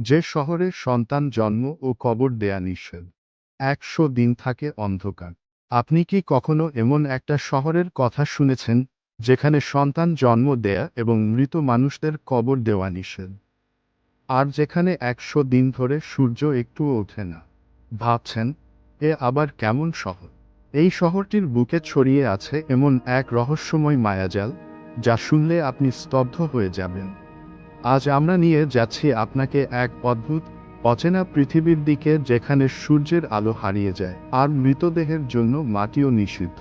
যে শহরে সন্তান জন্ম ও কবর দেয়া নিষেধ। একশো দিন থাকে অন্ধকার। আপনি কি কখনো এমন একটা শহরের কথা শুনেছেন, যেখানে সন্তান জন্ম দেয়া এবং মৃত মানুষদের কবর দেওয়া নিষেধ? আর যেখানে একশো দিন ধরে সূর্য একটুও ওঠে না। ভাবছেন, এ আবার কেমন শহর? এই শহরটির বুকে ছড়িয়ে আছে এমন এক রহস্যময় মায়াজাল, যা শুনলে আপনি স্তব্ধ হয়ে যাবেন। আজ আমরা নিয়ে যাচ্ছি আপনাকে এক অদ্ভুত, অচেনা পৃথিবীর দিকে যেখানে সূর্যের আলো হারিয়ে যায় আর মৃতদেহের জন্য মাটিও নিষিদ্ধ।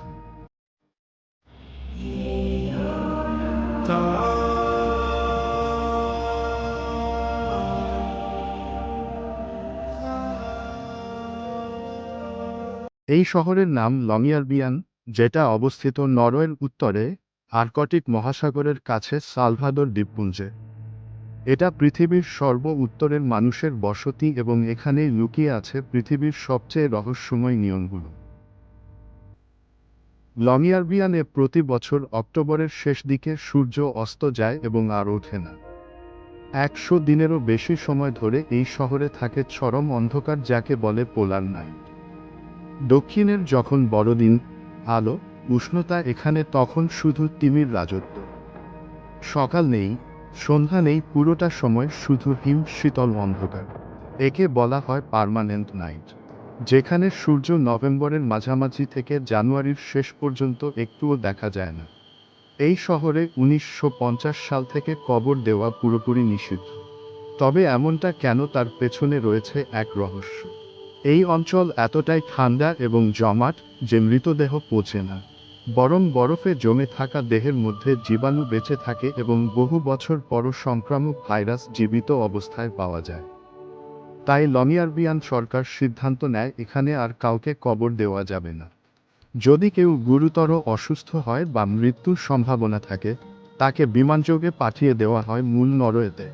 এই শহরের নাম লংয়ারবিয়ান যেটা অবস্থিত নরওয়ের উত্তরে আর্কটিক মহাসাগরের কাছে সালভাদর দ্বীপপুঞ্জে। এটা পৃথিবীর সর্ব উত্তরের মানুষের বসতি এবং এখানেই লুকিয়ে আছে পৃথিবীর সবচেয়ে রহস্যময় নিয়মগুলো। লংয়ারবিয়ানে প্রতি বছর অক্টোবরের শেষ দিকে সূর্য অস্ত যায় এবং আর ওঠে না। একশো দিনেরও বেশি সময় ধরে এই শহরে থাকে চরম অন্ধকার যাকে বলে পোলার নাইট। দক্ষিণের যখন বড়দিন, আলো, উষ্ণতা এখানে তখন শুধু তিমির রাজত্ব। সকাল নেই সন্ধ্যা নেই, পুরোটা সময় শুধু হিম শীতল অন্ধকার। একে বলা হয় পার্মানেন্ট নাইট যেখানে সূর্য নভেম্বরের মাঝামাঝি থেকে জানুয়ারির শেষ পর্যন্ত একটুও দেখা যায় না। এই শহরে উনিশশো পঞ্চাশ সাল থেকে কবর দেওয়া পুরোপুরি নিষিদ্ধ। তবে এমনটা কেন তার পেছনে রয়েছে এক রহস্য। এই অঞ্চল এতটাই ঠান্ডা এবং জমাট যে মৃতদেহ পচে না। বরং বরফে জমে থাকা দেহের মধ্যে জীবাণু বেঁচে থাকে এবং বহু বছর পরও সংক্রামক ভাইরাস জীবিত অবস্থায় পাওয়া যায়। তাই লমিয়ারবিয়ান সরকার সিদ্ধান্ত নেয়, এখানে আর কাউকে কবর দেওয়া যাবে না। যদি কেউ গুরুতর অসুস্থ হয় বা মৃত্যুর সম্ভাবনা থাকে, তাকে বিমানযোগে পাঠিয়ে দেওয়া হয় মূল নরওয়েতে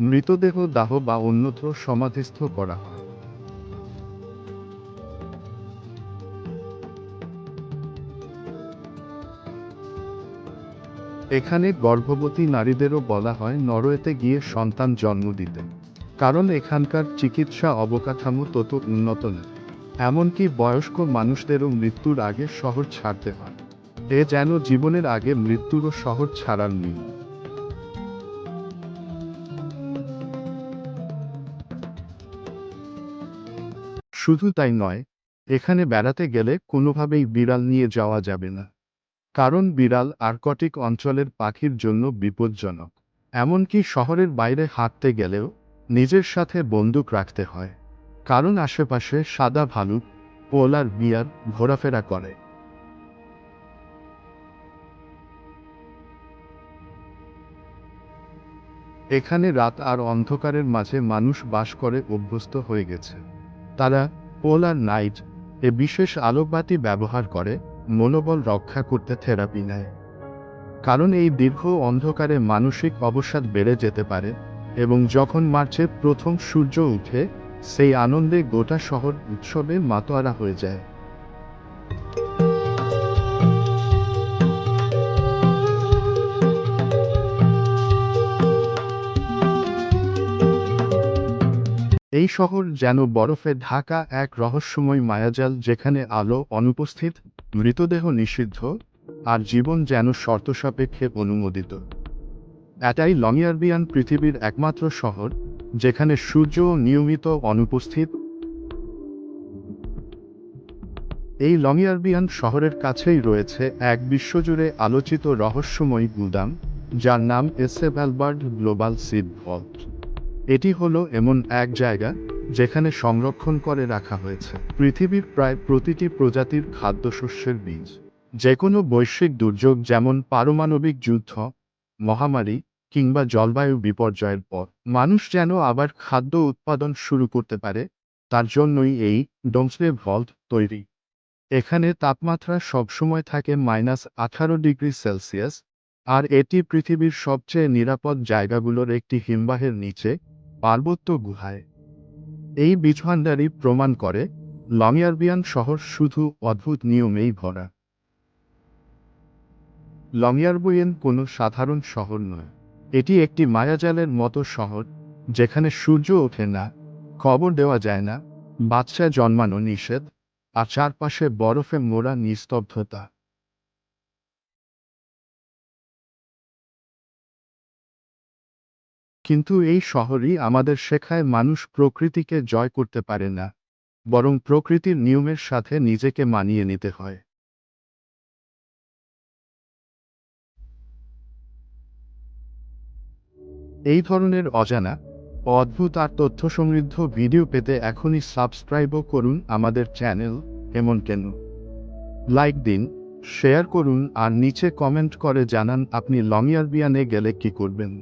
মৃতদেহ দাহ বা অন্যত্র সমাধিস্থ করা হয়। এখানে গর্ভবতী নারীদেরও বলা হয় নরওয়েতে গিয়ে সন্তান জন্ম দিতে। কারণ এখানকার চিকিৎসা অবকাঠামো তত উন্নত নয় এমনকি বয়স্ক মানুষদেরও মৃত্যুর আগে শহর ছাড়তে হয়। এ যেন জীবনের আগে মৃত্যুরও শহর ছাড়ার নিয়ম। শুধু তাই নয়, এখানে বেড়াতে গেলে কোনোভাবেই বিড়াল নিয়ে যাওয়া যাবে না। কারণ বিড়াল আর্কটিক অঞ্চলের পাখির জন্য বিপজ্জনক। এমনকি শহরের বাইরে হাঁটতে গেলেও নিজের সাথে বন্দুক রাখতে হয়। কারণ আশেপাশে সাদা ভালুক, পোলার বিয়ার ঘোরাফেরা করে। এখানে রাত আর অন্ধকারের মাঝে মানুষ বাস করে অভ্যস্ত হয়ে গেছে। তারা পোলার নাইট, এ বিশেষ আলোকবাতি ব্যবহার করে মনোবল রক্ষা করতে থেরাপি নেয়। কারণ এই দীর্ঘ অন্ধকারে মানসিক অবসাদ বেড়ে যেতে পারে এবং যখন মার্চের প্রথম সূর্য উঠে, সেই আনন্দে গোটা শহর উৎসবে মাতোয়ারা হয়ে যায়। এই শহর যেন বরফে ঢাকা এক রহস্যময় মায়াজাল যেখানে আলো অনুপস্থিত মৃতদেহ নিষিদ্ধ আর জীবন যেন শর্ত সাপেক্ষে অনুমোদিত। এটাই লংয়ারবিয়ান পৃথিবীর একমাত্র শহর, যেখানে সূর্য নিয়মিত অনুপস্থিত। এই লংয়ারবিয়ান শহরের কাছেই রয়েছে এক বিশ্বজুড়ে আলোচিত রহস্যময়ী গুদাম, যার নাম এসেভ্যালবার্ড গ্লোবাল সিড ভল্ট। এটি হলো এমন এক জায়গা যেখানে সংরক্ষণ করে রাখা হয়েছে। পৃথিবীর প্রায় প্রতিটি প্রজাতির খাদ্যশস্যের বীজ। যে কোনো বৈশ্বিক দুর্যোগ যেমন পারমাণবিক যুদ্ধ, মহামারী কিংবা জলবায়ু বিপর্যয়ের পর, মানুষ যেন আবার খাদ্য উৎপাদন শুরু করতে পারে, তার জন্যই এই ডোমসলে ভল্ট তৈরি। এখানে তাপমাত্রা সবসময় থাকে মাইনাস আঠারো ডিগ্রি সেলসিয়াস, আর এটি পৃথিবীর সবচেয়ে নিরাপদ জায়গাগুলোর একটি হিমবাহের নিচে পার্বত্য গুহায়। এই বীজভাণ্ডারই প্রমাণ করে লংয়ারবিয়ান শহর শুধু অদ্ভুত নিয়মেই ভরা। লংয়ারবুয়েন কোনো সাধারণ শহর নয়। এটি একটি মায়াজালের মতো শহর, যেখানে সূর্য ওঠে না, খবর দেওয়া যায় না বাচ্চা জন্মানো নিষেধ, আর চারপাশে বরফে মোড়া নিস্তব্ধতা। কিন্তু এই শহরই আমাদের শেখায় মানুষ প্রকৃতিকে জয় করতে পারে না, বরং প্রকৃতির নিয়মের সাথে নিজেকে মানিয়ে নিতে হয়। এই ধরনের অজানা, অদ্ভুত আর তথ্য সমৃদ্ধ ভিডিও পেতে এখনই সাবস্ক্রাইবও করুন আমাদের চ্যানেল এমন কেন। লাইক দিন, শেয়ার করুন আর নিচে কমেন্ট করে জানান আপনি লমিয়ারবিয়ানে গেলে কি করবেন।